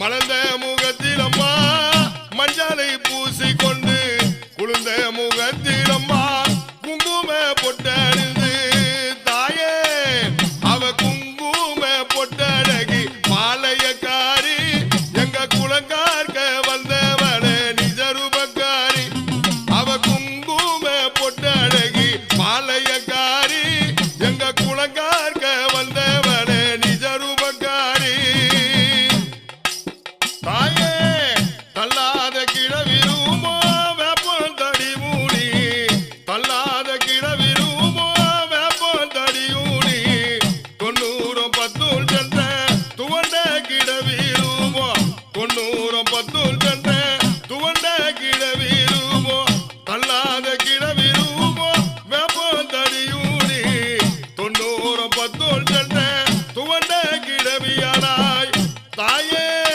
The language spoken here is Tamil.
மலர்ந்த முகத்திலம்மா மஞ்சளை பூசி கொண்டு குளிர்ந்த முகத்திலம்மா குங்கும பொட்ட தாயே தள்ளாத கிழவிருமோ வேப்பம் தடி மூடி தள்ளாத கிழவிருமோ வேப்பம் தடி ஊடி தொண்ணூறும் பத்தூல் சென்ற துவண்ட கிழவிருமோ. தொண்ணூறும் பத்தூல் சென்ற துவண்ட கிழவிருமோ. தள்ளாத கிழவிருமோ வேப்பம் தடி ஊடி தொண்ணூறும் பத்தூல் சென்ற துவண்ட கிழவியாராய் தாய்